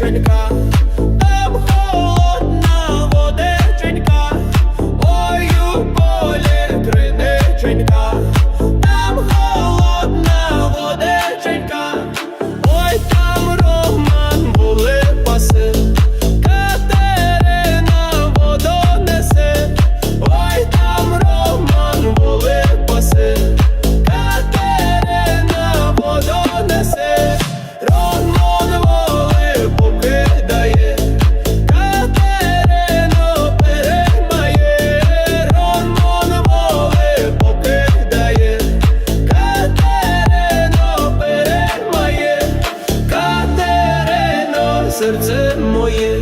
trend car. Серце моє,